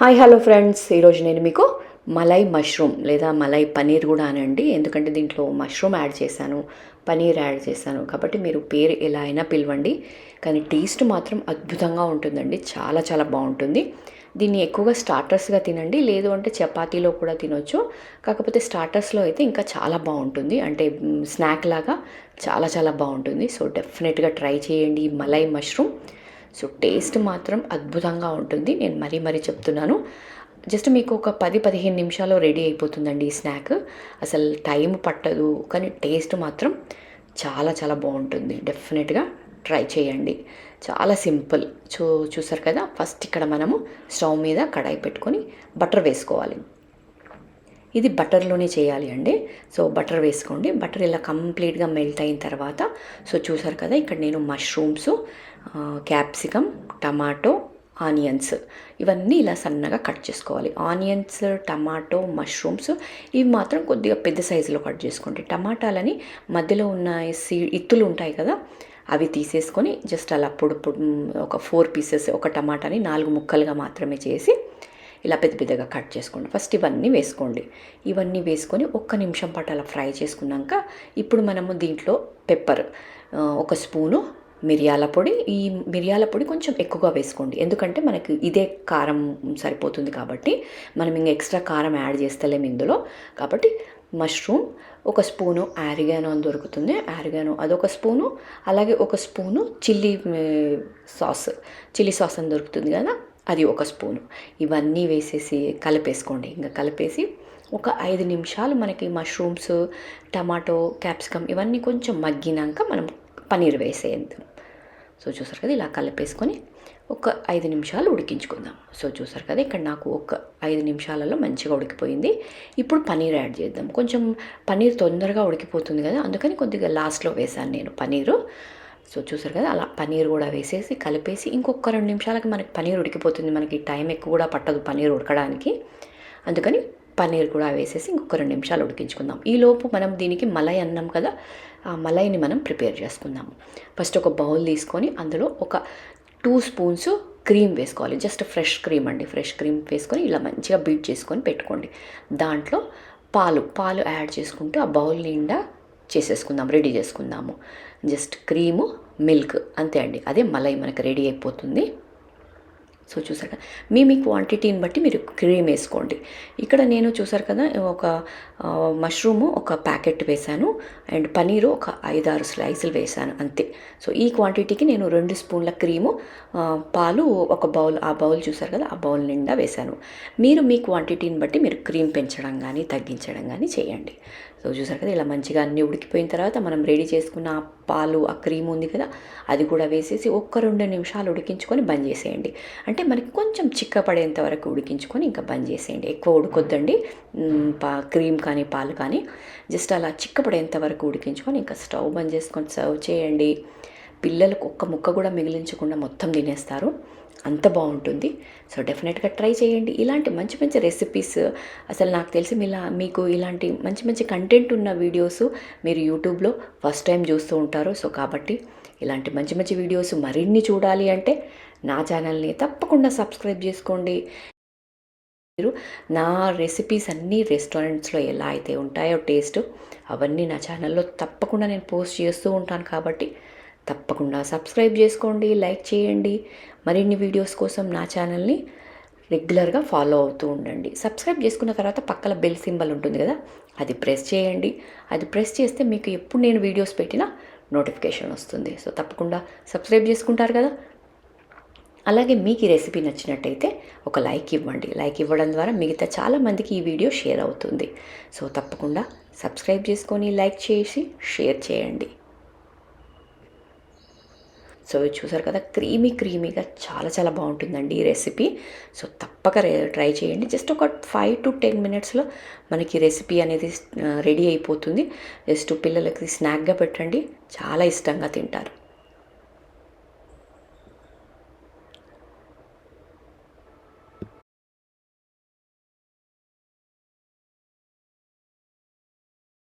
Hi hello friends ఈరోజు నేను మీకు మలై మష్రూమ్ లేదా మలై పనీర్ కూడా అనండి. ఎందుకంటే దీంట్లో మష్రూమ్ యాడ్ చేశాను పనీర్ యాడ్ చేశాను. కాబట్టి మీరు పేరు ఎలా అయినా పిలవండి. కానీ టేస్ట్ మాత్రం అద్భుతంగా ఉంటుందండి. చాలా చాలా బాగుంటుంది. దీన్ని ఎక్కువగా స్టార్టర్స్గా తినండి. లేదు అంటే చపాతీలో కూడా తినొచ్చు. కాకపోతే స్టార్టర్స్లో అయితే ఇంకా చాలా బాగుంటుంది. అంటే స్నాక్ లాగా చాలా చాలా బాగుంటుంది. సో డెఫినెట్గా ట్రై చేయండి మలై మష్రూమ్ సో టేస్ట్ మాత్రం అద్భుతంగా ఉంటుంది. నేను మరీ మరీ చెప్తున్నాను. జస్ట్ మీకు ఒక పది పదిహేను నిమిషాల్లో రెడీ అయిపోతుందండి ఈ స్నాక్ అసలు టైం పట్టదు కానీ టేస్ట్ మాత్రం చాలా చాలా బాగుంటుంది. డెఫినెట్గా ట్రై చేయండి. చాలా సింపుల్ చూ చూసారు కదా? ఫస్ట్ ఇక్కడ మనము స్టవ్ మీద కడాయి పెట్టుకొని బటర్ వేసుకోవాలి. ఇది బటర్లోనే చేయాలి అండి. సో బటర్ వేసుకోండి. బటర్ ఇలా కంప్లీట్గా మెల్ట్ అయిన తర్వాత సో చూసారు కదా ఇక్కడ నేను మష్రూమ్స్ క్యాప్సికమ్ టమాటో ఆనియన్స్ ఇవన్నీ ఇలా సన్నగా కట్ చేసుకోవాలి. ఆనియన్స్ టమాటో మష్రూమ్స్ ఇవి మాత్రం కొద్దిగా పెద్ద సైజులో కట్ చేసుకోండి. టమాటాలని మధ్యలో ఉన్న సీ ఇత్తులు ఉంటాయి కదా అవి తీసేసుకొని జస్ట్ అలా పొడి ఒక ఫోర్ పీసెస్ ఒక టమాటాని నాలుగు ముక్కలుగా మాత్రమే చేసి ఇలా పెద్ద పెద్దగా కట్ చేసుకోండి. ఫస్ట్ ఇవన్నీ వేసుకోండి. ఇవన్నీ వేసుకొని ఒక్క నిమిషం పాటు అలా ఫ్రై చేసుకున్నాక ఇప్పుడు మనము దీంట్లో పెప్పర్ ఒక స్పూను మిరియాల పొడి. ఈ మిరియాల పొడి కొంచెం ఎక్కువగా వేసుకోండి. ఎందుకంటే మనకి ఇదే కారం సరిపోతుంది కాబట్టి మనం ఇంకా ఎక్స్ట్రా కారం యాడ్ చేస్తలేము ఇందులో. కాబట్టి మష్రూమ్ ఒక స్పూను ఆరిగానో అని దొరుకుతుంది. ఆరిగానో అదొక స్పూను. అలాగే ఒక spoon chilli sauce. Chilli sauce అని దొరుకుతుంది కదా. అది ఒక స్పూను. ఇవన్నీ వేసేసి కలిపేసుకోండి. ఇంకా కలిపేసి ఒక ఐదు నిమిషాలు మనకి మష్రూమ్స్ టమాటో క్యాప్సికమ్ ఇవన్నీ కొంచెం మగ్గినాక మనం పన్నీర్ వేసేద్దాం సో చూసారు కదా ఇలా కలిపేసుకొని ఒక ఐదు నిమిషాలు ఉడికించుకుందాం. సో చూసారు కదా ఇక్కడ నాకు ఒక ఐదు నిమిషాలలో మంచిగా ఉడికిపోయింది. ఇప్పుడు పన్నీర్ యాడ్ చేద్దాం. కొంచెం పన్నీర్ తొందరగా ఉడికిపోతుంది కదా అందుకని కొద్దిగా లాస్ట్లో వేసాను నేను పన్నీరు. సో చూసారు కదా అలా పన్నీర్ కూడా వేసేసి కలిపేసి ఇంకొక రెండు నిమిషాలకి మనకి పన్నీర్ ఉడికిపోతుంది. మనకి టైం ఎక్కువ కూడా పట్టదు పన్నీర్ ఉడకడానికి. అందుకని పన్నీర్ కూడా వేసేసి ఇంకొక రెండు నిమిషాలు ఉడికించుకుందాం. ఈలోపు మనం దీనికి మలై అన్నాం కదా ఆ మలైని మనం ప్రిపేర్ చేసుకుందాము ఫస్ట్ ఒక బౌల్ తీసుకొని అందులో ఒక టూ స్పూన్స్ క్రీమ్ వేసుకోవాలి. జస్ట్ ఫ్రెష్ క్రీమ్ అండి. ఫ్రెష్ క్రీమ్ వేసుకొని ఇలా మంచిగా బీట్ చేసుకొని పెట్టుకోండి. దాంట్లో పాలు పాలు యాడ్ చేసుకుంటూ ఆ బౌల్ నిండా చేసేసుకుందాం రెడీ చేసుకుందాము. జస్ట్ క్రీము మిల్క్ అంతే అండి. అదే మలై మనకు రెడీ అయిపోతుంది. సో చూసారు కదా. మీ మీ క్వాంటిటీని బట్టి మీరు క్రీమ్ వేసుకోండి. ఇక్కడ నేను చూసారు కదా ఒక మష్రూము ఒక ప్యాకెట్ వేశాను అండ్ పనీరు ఒక ఐదారు స్లైసులు వేశాను అంతే. సో ఈ క్వాంటిటీకి నేను రెండు స్పూన్ల క్రీము పాలు ఒక బౌల్ ఆ బౌల్ చూసారు కదా ఆ బౌల్ నిండా వేశాను మీరు మీ క్వాంటిటీని బట్టి మీరు క్రీమ్ పెంచడం కానీ తగ్గించడం కానీ చేయండి. సో చూసారు కదా ఇలా మంచిగా అన్నీ ఉడికిపోయిన తర్వాత మనం రెడీ చేసుకున్న ఆ పాలు ఆ క్రీమ్ ఉంది కదా అది కూడా వేసేసి ఒక్క రెండు నిమిషాలు ఉడికించుకొని బంద్ చేసేయండి. అంటే అంటే మనకి కొంచెం చిక్కపడేంత వరకు ఉడికించుకొని ఇంకా బంద్ చేసేయండి. ఎక్కువ ఉడకొద్దండి. పా క్రీమ్ కానీ పాలు కానీ జస్ట్ అలా చిక్కపడేంత వరకు ఉడికించుకొని ఇంకా స్టవ్ బంద్ చేసుకొని సర్వ్ చేయండి. పిల్లలకు ఒక్క ముక్క కూడా మిగిలించకుండా మొత్తం తినేస్తారు. అంత బాగుంటుంది. సో డెఫినెట్గా ట్రై చేయండి. ఇలాంటి మంచి మంచి రెసిపీస్ అసలు నాకు తెలిసి మీలా మీకు ఇలాంటి మంచి మంచి కంటెంట్ ఉన్న వీడియోస్ మీరు యూట్యూబ్లో ఫస్ట్ టైం చూస్తూ ఉంటారు. సో కాబట్టి ఇలాంటి మంచి మంచి వీడియోస్ మరిన్ని చూడాలి అంటే నా ఛానల్ని తప్పకుండా సబ్స్క్రైబ్ చేసుకోండి. మీరు నా రెసిపీస్ అన్నీ రెస్టారెంట్స్లో ఎలా అయితే ఉంటాయో టేస్ట్ అవన్నీ నా ఛానల్లో తప్పకుండా నేను పోస్ట్ చేస్తూ ఉంటాను కాబట్టి తప్పకుండా సబ్స్క్రైబ్ చేసుకోండి లైక్ చేయండి. మరిన్ని వీడియోస్ కోసం నా ఛానల్ని రెగ్యులర్గా ఫాలో అవుతూ ఉండండి. సబ్స్క్రైబ్ చేసుకున్న తర్వాత పక్కన బెల్ సింబల్ ఉంటుంది కదా అది ప్రెస్ చేయండి. అది ప్రెస్ చేస్తే మీకు ఎప్పుడు నేను వీడియోస్ పెట్టినా నోటిఫికేషన్ వస్తుంది. సో తప్పకుండా సబ్స్క్రైబ్ చేసుకుంటారు కదా అలాగే మీకు ఈ రెసిపీ నచ్చినట్టయితే ఒక లైక్ ఇవ్వండి. లైక్ ఇవ్వడం ద్వారా మిగతా చాలామందికి ఈ వీడియో షేర్ అవుతుంది. సో తప్పకుండా సబ్స్క్రైబ్ చేసుకొని లైక్ చేసి షేర్ చేయండి. సో చూసారు కదా క్రీమీ క్రీమీగా చాలా చాలా బాగుంటుందండి ఈ రెసిపీ. సో తప్పక ట్రై చేయండి. జస్ట్ ఒక ఫైవ్ టు టెన్ మినిట్స్లో మనకి రెసిపీ అనేది రెడీ అయిపోతుంది. జస్ట్ పిల్లలకి స్నాక్గా పెట్టండి. చాలా ఇష్టంగా తింటారు.